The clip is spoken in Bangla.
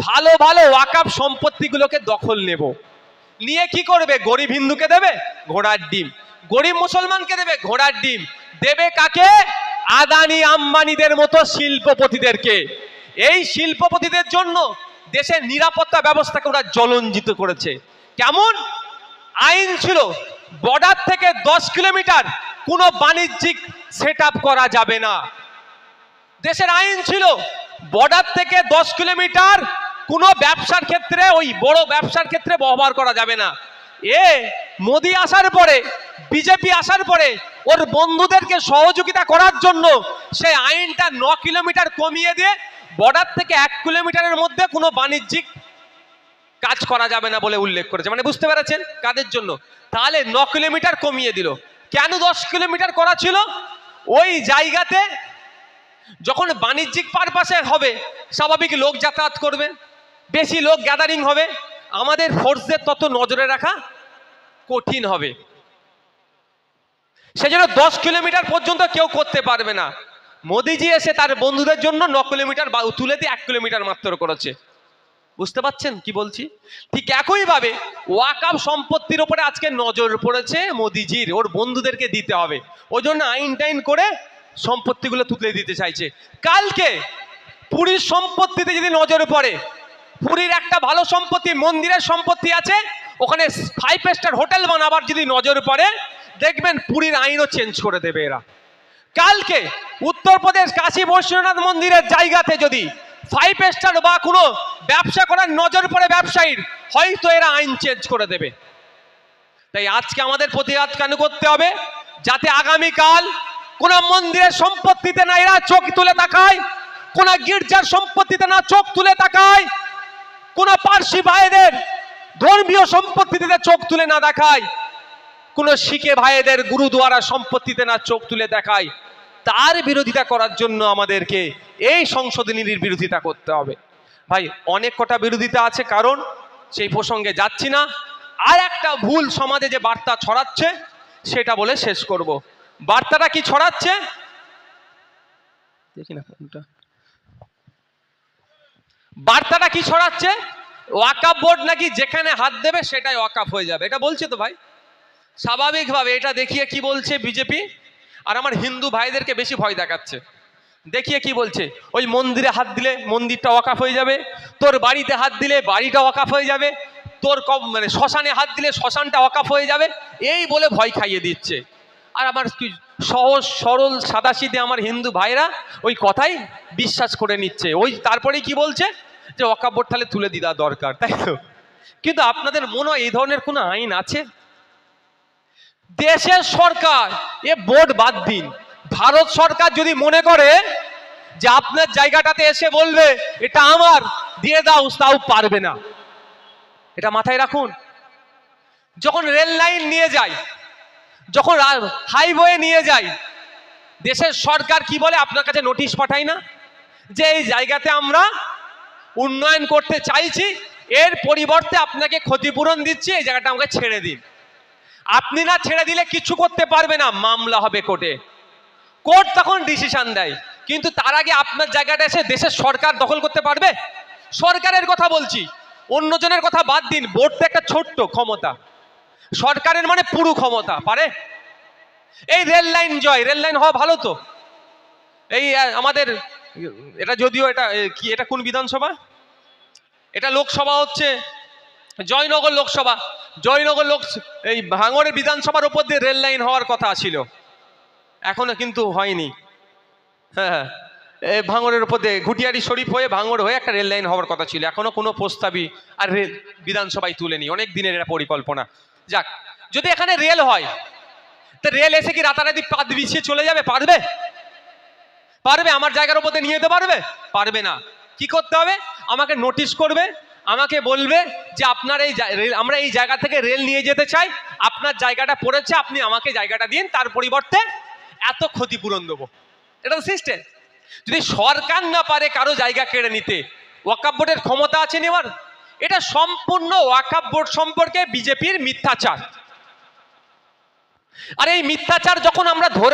ভালো ভালো ওয়াকাপ সম্পত্তিগুলোকে দখল নেব। নিয়ে কি করবে? গরিব হিন্দুকে দেবে? ঘোড়ার ডিম। গরিব মুসলমানকে দেবে? ঘোড়ার ডিম। দেবে কাকে? আদানি আম্বানিদের মতো শিল্পপতিদেরকে। এই শিল্পপতিদের জন্য দেশের নিরাপত্তা ব্যবস্থাকে ওরা জলঞ্জিত করেছে। কেমন? আইন ছিল, বর্ডার থেকে দশ কিলোমিটার কোনো বাণিজ্যিক সেট করা যাবে না। দেশের আইন ছিল, বর্ডার থেকে দশ কিলোমিটার কোনো ব্যবসার ক্ষেত্রে, ওই বড় ব্যবসার ক্ষেত্রে ব্যবহার করা যাবে না। এ, মোদি আসার পরে, বিজেপি আসার পরে, ওর বন্ধুদেরকে সহযোগিতা করার জন্য সেই আইনটা ন কিলোমিটার কমিয়ে দিয়ে, বর্ডার থেকে এক কিলোমিটারের মধ্যে কোনো বাণিজ্যিক কাজ করা যাবে না বলে উল্লেখ করেছে। মানে বুঝতে পেরেছেন কাদের জন্য? তাহলে ন কিলোমিটার কমিয়ে দিল। কেন দশ কিলোমিটার করা ছিল? ওই জায়গাতে যখন বাণিজ্যিক পারপাসে হবে, স্বাভাবিক লোক যাতায়াত করবে। বেশি লোক গ্যাদারিং হবে। আমাদের ফোর্সদের তত নজরে রাখা কঠিন হবে। সেজন্য দশ কিলোমিটার পর্যন্ত কেউ করতে পারবে না। মোদিজি এসে তার বন্ধুদের জন্য ন কিলোমিটার বা তুলে দিয়ে এক কিলোমিটার মাত্র করেছে। বুঝতে পাচ্ছেন কি বলছি? ঠিক একইভাবে ওয়াকাব সম্পত্তির উপরে আজকে নজর পড়েছে মোদিজির। ওর বন্ধুদেরকে দিতে হবে। ওই জন্য আইন টাইন করে সম্পত্তিগুলো তুলে দিতে চাইছে। কালকে পুরীর সম্পত্তিতে যদি নজর পড়ে পুরীর একটা ভালো সম্পত্তি, মন্দিরের সম্পত্তি আছে, ওখানে ফাইভ স্টার হোটেল বানাবার যদি নজর পড়ে, দেখবেন পুরীর আইনও চেঞ্জ করে দেবে এরা। কালকে উত্তরপ্রদেশ কাশী বৈশ্বনাথ মন্দিরের জায়গাতে যদি ফাইভ স্টার বা কোনো ব্যবসা করার নজর পড়ে ব্যবসায়ীর, হয়তো এরা আইন চেঞ্জ করে দেবে। তাই আজকে আমাদের প্রতিবাদ কেন করতে হবে? যাতে আগামীকাল কোন মন্দিরের সম্পত্তিতে না এরা চোখ তুলে তাকায়, কোন গির্জার সম্পত্তিতে না চোখ তুলে তাকায় কোন পার্সি ভাইদের ধর্মীয় সম্পত্তিতে চোখ তুলে না দেখায়, কোন শিখে ভাইদের গুরুদুয়ারা সম্পত্তিতে না চোখ তুলে দেখায়, তার বিরোধিতা করার জন্য আমাদেরকে এই সংশোধনীর বিরোধিতা করতে হবে। ভাই, অনেক কটা বিরোধিতা আছে, কারণ সেই প্রসঙ্গে যাচ্ছি না। আর একটা ভুল সমাজে যে বার্তা ছড়াচ্ছে, সেটা বলে শেষ করব। বার্তাটা কি ছড়াচ্ছে? দেখি না বার্তাটা কি ছড়াচ্ছে? ওয়াকাপ বোর্ড নাকি যেখানে হাত দেবে সেটাই ওয়াকাপ হয়ে যাবে। এটা বলছে তো ভাই? স্বাভাবিকভাবে এটা দেখিয়ে কি বলছে বিজেপি? আর আমার হিন্দু ভাইদেরকে বেশি ভয় দেখাচ্ছে। দেখিয়ে কি বলছে? ওই মন্দিরে হাত দিলে মন্দিরটা ওয়াকাফ হয়ে যাবে, তোর বাড়িতে হাত দিলে বাড়িটা ওয়াকাফ হয়ে যাবে, তোর কম মানে শ্মশানে হাত দিলে শ্মশানটা ওয়াকাফ হয়ে যাবে, এই বলে ভয় খাইয়ে দিচ্ছে। আর আমার সহজ সরল সাদাসিধে আমার হিন্দু ভাইরা ওই কথাই বিশ্বাস করে নিচ্ছে। ওই তারপরেই কি বলছে? যে বোর্ড তাহলে তুলে দিদা দরকার, তাই তো? কিন্তু আপনাদের মনে এই ধরনের কোনো আইন আছে? দেশের সরকার, এ বোর্ড বাদ দিন। ভারত সরকার যদি মনে করে যে আপনার জায়গাটাতে এসে বলবে, এটা আমার, দিয়ে দাও, তাও পারবে না। এটা মাথায় রাখুন। যখন রেল লাইন নিয়ে যায়, যখন হাইওয়ে নিয়ে যায়, দেশের সরকার কি বলে? আপনার কাছে নোটিশ পাঠায় না? যে এই জায়গাতে আমরা উন্নয়ন করতে চাইছি, এর পরিবর্তে আপনাকে ক্ষতিপূরণ দিচ্ছি, এই জায়গাটা আমাকে ছেড়ে দিন। আপনি না ছেড়ে দিলে কিছু করতে পারবে না, মামলা হবে কোর্টে। কোর্ট তখন ডিসিশন দেয়, কিন্তু তার আগে আপনার জায়গাটা এসে দেশের সরকার দখল করতে পারবে? সরকারের কথা বলছি, অন্যজনের কথা বাদ দিন, বোর্ড তো একটা ছোট্ট ক্ষমতা। সরকারের মানে পুরো ক্ষমতা, পারে? এই রেল লাইন জয়, রেল লাইন হওয়া ভালো তো? এই আমাদের এটা যদিও এটা কি, এটা কোন বিধানসভা? এটা লোকসভা হচ্ছে, জয়নগর লোকসভা। জয়নগর লোক, এই ভাঙড়ের বিধানসভার উপর দিয়ে রেল লাইন হওয়ার কথা ছিল। এখনও কিন্তু হয়নি। হ্যাঁ হ্যাঁ। ভাঙড়ের উপর দিয়ে ঘুটিয়ারি শরীফ হয়ে, ভাঙড় হয়ে একটা রেল লাইন হওয়ার কথা ছিল। এখনও কোনো প্রস্তাবই আর রেল বিধানসভায় তুলেনি। অনেক দিনের এটা পরিকল্পনা। যাক, যদি এখানে রেল হয়, তা রেল এসে কি রাতারাতি পাত বিছিয়ে চলে যাবে? পারবে? পারবে? আমার জায়গার উপর নিয়ে যেতে পারবে? পারবে না। কি করতে হবে? আমাকে নোটিশ করবে, আমাকে বলবে যে আপনার এই আমরা এই জায়গা থেকে রেল নিয়ে যেতে চাই। আপনার জায়গাটা পড়েছে, আপনি আমাকে জায়গাটা দিন, তার পরিবর্তে এত ক্ষতিপূরণ দেবো। এটা তো সিস্টেম যদি সরকার না পারে কারও জায়গা কেড়ে নিতে ওয়াকাপ বোর্ডের ক্ষমতা আছে নেওয়ার এটা সম্পূর্ণ ওয়াকাপ বোর্ড সম্পর্কে বিজেপির মিথ্যাচার। আর এই মিথ্যাচার যখন আমরা ধরে